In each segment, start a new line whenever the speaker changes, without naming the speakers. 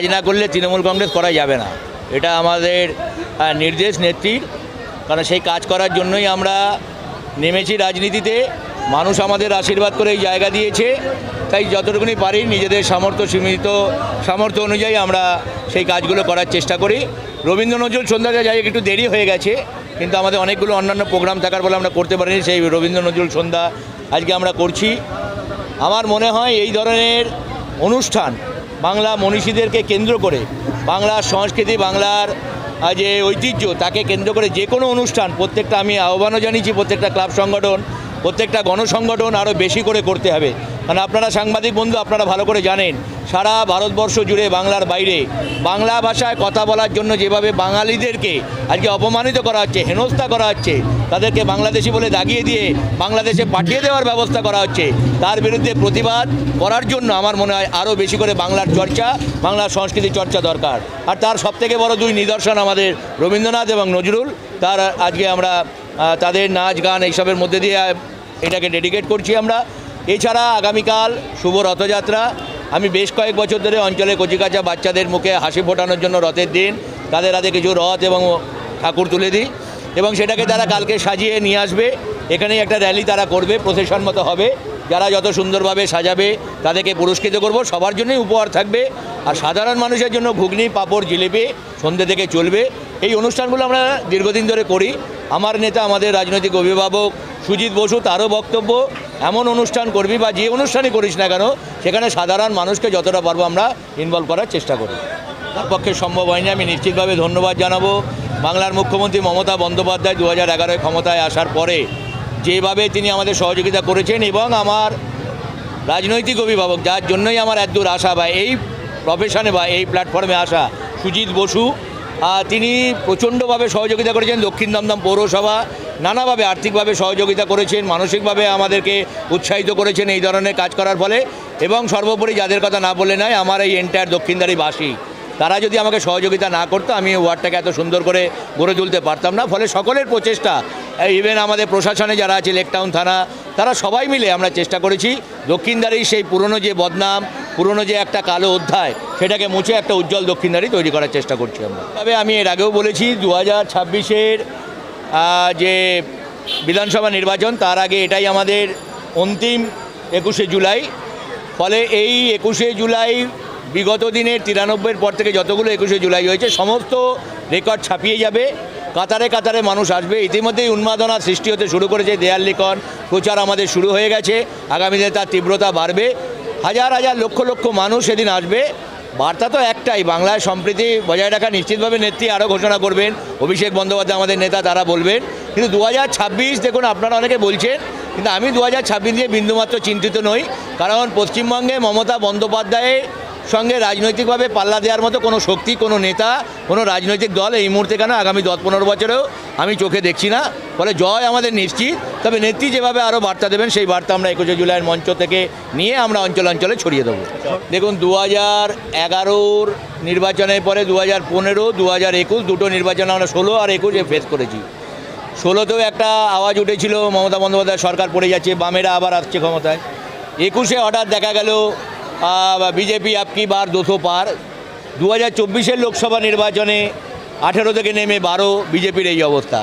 কাজ না করলে তৃণমূল কংগ্রেস করা যাবে না। এটা আমাদের নির্দেশ নেত্রীর কারণ সেই কাজ করার জন্যই আমরা নেমেছি রাজনীতিতে। মানুষ আমাদের আশীর্বাদ করে এই জায়গা দিয়েছে। তাই যতটুকুনি পারি নিজেদের সামর্থ্য, সীমিত সামর্থ্য অনুযায়ী আমরা সেই কাজগুলো করার চেষ্টা করি। রবীন্দ্র নজরুল সন্ধ্যাতে যাই, একটু দেরি হয়ে গেছে। কিন্তু আমাদের অনেকগুলো অন্যান্য প্রোগ্রাম থাকার বলে আমরা করতে পারিনি। সেই রবীন্দ্র নজরুল সন্ধ্যা আজকে আমরা করছি। আমার মনে হয় এই ধরনের অনুষ্ঠান বাংলা মনীষীদেরকে কেন্দ্র করে বাংলার সংস্কৃতি, বাংলার যে ঐতিহ্য, তাকে কেন্দ্র করে যে কোনো অনুষ্ঠান, প্রত্যেকটা আমি আহ্বানও জানিয়েছি, প্রত্যেকটা ক্লাব সংগঠন প্রত্যেকটা গণসংগঠন আরও বেশি করে করতে হবে। কারণ আপনারা সাংবাদিক বন্ধু, আপনারা ভালো করে জানেন, সারা ভারতবর্ষ জুড়ে বাংলার বাইরে, বাংলা ভাষায় কথা বলার জন্য যেভাবে বাঙালিদেরকে আজকে অপমানিত করা হচ্ছে, হেনস্থা করা হচ্ছে, তাদেরকে বাংলাদেশি বলে দাগিয়ে দিয়ে বাংলাদেশে পাঠিয়ে দেওয়ার ব্যবস্থা করা হচ্ছে, তার বিরুদ্ধে প্রতিবাদ করার জন্য আমার মনে হয় আরও বেশি করে বাংলার চর্চা, বাংলার সংস্কৃতি চর্চা দরকার। আর তার সবথেকে বড় দুই নিদর্শন আমাদের রবীন্দ্রনাথ এবং নজরুল, তার আজকে আমরা তাদের নাচ, গান এইসবের মধ্যে দিয়ে এটাকে ডেডিকেট করছি আমরা। এছাড়া আগামীকাল শুভ রথযাত্রা। আমি বেশ কয়েক বছর ধরে অঞ্চলে কচিকাচা বাচ্চাদের মুখে হাসি ফোটানোর জন্য রথের দিন, তাদের হাতে কিছু রথ এবং ঠাকুর তুলে দিই। এবং সেটাকে তারা কালকে সাজিয়ে নিয়ে আসবে। এখানেই একটা র্যালি তারা করবে প্রসেশন মতো হবে। যারা যত সুন্দরভাবে সাজাবে, তাদেরকে পুরস্কৃত করব। সবার জন্যই উপহার থাকবে। আর সাধারণ মানুষের জন্য ঘুগনি, পাঁপড়, জিলিপি সন্ধ্যে থেকে চলবে। এই অনুষ্ঠানগুলো আমরা দীর্ঘদিন ধরে করি। আমার নেতা, আমাদের রাজনৈতিক অভিভাবক সুজিত বসু, তারও বক্তব্য, এমন অনুষ্ঠান করবি বা যে অনুষ্ঠানই করিস না কেন, সেখানে সাধারণ মানুষকে যতটা পারব আমরা ইনভলভ করার চেষ্টা করি। তার পক্ষে সম্ভব হয়নি, আমি নিশ্চিতভাবে ধন্যবাদ জানাব। বাংলার মুখ্যমন্ত্রী মমতা বন্দ্যোপাধ্যায় দু হাজার এগারোয় ক্ষমতায় আসার পরে যেভাবে তিনি আমাদের সহযোগিতা করেছেন এবং আমার রাজনৈতিক অভিভাবক, যার জন্যই আমার এত দূর আসা বা এই প্রফেশনে বা এই প্ল্যাটফর্মে আসা সুজিত বসু তিনি প্রচণ্ডভাবে সহযোগিতা করেছেন দক্ষিণ দমদম পৌরসভা, নানাভাবে আর্থিকভাবে সহযোগিতা করেছেন, মানসিকভাবে আমাদেরকে উৎসাহিত করেছেন এই ধরনের কাজ করার ফলে। এবং সর্বোপরি যাদের কথা না বলে নয়, আমার এই এন্টায়ার দক্ষিণদারিবাসী তারা যদি আমাকে সহযোগিতা না করতো, আমি ওয়ার্ডটাকে এত সুন্দর করে গড়ে তুলতে পারতাম না। ফলে সকলের প্রচেষ্টা ইভেন আমাদের প্রশাসনে যারা আছে, লেকটাউন থানা, তারা সবাই মিলে আমরা চেষ্টা করেছি। দক্ষিণদারির সেই পুরনো যে বদনাম, পুরনো যে একটা কালো অধ্যায়, সেটাকে মুছে একটা উজ্জ্বল দক্ষিণদারি তৈরি করার চেষ্টা করছি আমরা। তবে আমি এর আগেও বলেছি দু হাজার ছাব্বিশের যে বিধানসভা নির্বাচন, তার আগে এটাই আমাদের অন্তিম একুশে জুলাই। ফলে এই একুশে জুলাই বিগত দিনের তিরানব্বইয়ের পর থেকে যতগুলো একুশে জুলাই হয়েছে, সমস্ত রেকর্ড ছাপিয়ে যাবে। কাতারে কাতারে মানুষ আসবে। ইতিমধ্যেই উন্মাদনা সৃষ্টি হতে শুরু করেছে দেয়াল লিখন। প্রচার আমাদের শুরু হয়ে গেছে। আগামী দিনে তার তীব্রতা বাড়বে। হাজার হাজার লক্ষ লক্ষ মানুষ সেদিন আসবে। বার্তা তো একটাই, বাংলায় সম্প্রীতি বজায় রাখা নিশ্চিতভাবে নেত্রী আরও ঘোষণা করবেন। অভিষেক বন্দ্যোপাধ্যায় আমাদের নেতা, তারা বলবেন। কিন্তু দু হাজার ছাব্বিশ, দেখুন, আপনারা অনেকে বলছেন, কিন্তু আমি দু হাজার ছাব্বিশ নিয়ে বিন্দুমাত্র চিন্তিত নই। কারণ পশ্চিমবঙ্গে মমতা বন্দ্যোপাধ্যায়ের সঙ্গে রাজনৈতিকভাবে পাল্লা দেওয়ার মতো কোনো শক্তি, কোনো নেতা, কোনো রাজনৈতিক দল এই মুহূর্তে কেন আগামী দশ পনেরো বছরেও আমি চোখে দেখছি না। ফলে জয় আমাদের নিশ্চিত। তবে নেত্রী যেভাবে আরও বার্তা দেবেন, সেই বার্তা আমরা একুশে জুলাইয়ের মঞ্চ থেকে নিয়ে আমরা অঞ্চল অঞ্চলে ছড়িয়ে দেবো। দেখুন দু হাজার এগারোর নির্বাচনের পরে দু হাজার পনেরো দু হাজার একুশ, দুটো নির্বাচন আমরা ষোলো আর একুশে ফেস করেছি। ষোলোতেও একটা আওয়াজ উঠেছিল, মমতা বন্দ্যোপাধ্যায় সরকার পড়ে যাচ্ছে, বামেরা আবার আসছে ক্ষমতায়। একুশে হঠাৎ দেখা গেল বিজেপি আপকি বার দুশো পার। দু হাজার চব্বিশের লোকসভা নির্বাচনে আঠেরো থেকে নেমে বারো বিজেপির এই অবস্থা।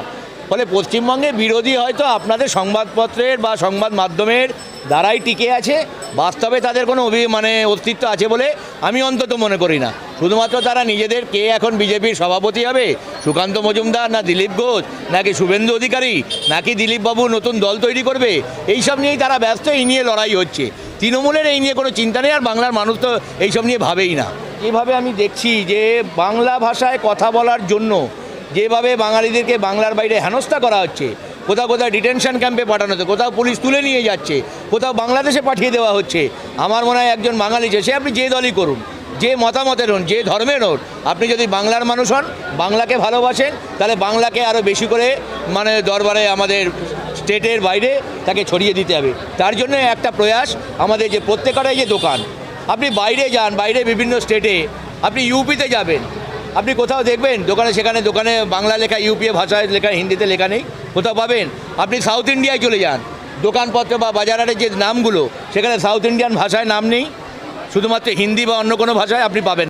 ফলে পশ্চিমবঙ্গে বিরোধী হয়তো আপনাদের সংবাদপত্রের বা সংবাদ মাধ্যমের দ্বারাই টিকে আছে। বাস্তবে তাদের কোনো অভি মানে অস্তিত্ব আছে বলে আমি অন্তত মনে করি না। শুধুমাত্র তারা নিজেদের কে এখন বিজেপির সভাপতি হবে? সুকান্ত মজুমদার না দিলীপ ঘোষ? নাকি শুভেন্দু অধিকারী? নাকি দিলীপবাবু নতুন দল তৈরি করবে? এইসব নিয়েই তারা ব্যস্ত, এই নিয়ে লড়াই হচ্ছে। তৃণমূলের এই নিয়ে কোনো চিন্তা নেই, আর বাংলার মানুষ তো এইসব নিয়ে ভাবেই না। এভাবে আমি দেখছি যে বাংলা ভাষায় কথা বলার জন্য যেভাবে বাঙালিদেরকে বাংলার বাইরে হেনস্থা করা হচ্ছে, কোথাও কোথাও ডিটেনশন ক্যাম্পে পাঠানো হচ্ছে, কোথাও পুলিশ তুলে নিয়ে যাচ্ছে, কোথাও বাংলাদেশে পাঠিয়ে দেওয়া হচ্ছে, আমার মনে হয় একজন বাঙালি সে আপনি যে দলই করুন। যে মতামতের হন, যে ধর্মের হন, আপনি যদি বাংলার মানুষ হন, বাংলাকে ভালোবাসেন, তাহলে বাংলাকে আরও বেশি করে মানে দরবারে আমাদের স্টেটের বাইরে তাকে ছড়িয়ে দিতে হবে। তার জন্য একটা প্রয়াস, আমাদের যে প্রত্যেকটাই যে দোকান। আপনি বাইরে যান, বাইরে বিভিন্ন স্টেটে, আপনি ইউপিতে যাবেন। আপনি কোথাও দেখবেন, দোকানে সেখানে, দোকানে বাংলা লেখা ইউপিএ ভাষায় লেখা, হিন্দিতে লেখা নেই, কোথাও পাবেন। আপনি সাউথ ইন্ডিয়ায় চলে যান। দোকানপত্র বা বাজারের যে নামগুলো, সেখানে সাউথ ইন্ডিয়ান ভাষায় নাম নেই। শুধুমাত্র হিন্দি বা অন্য কোনো ভাষায় আপনি পাবেন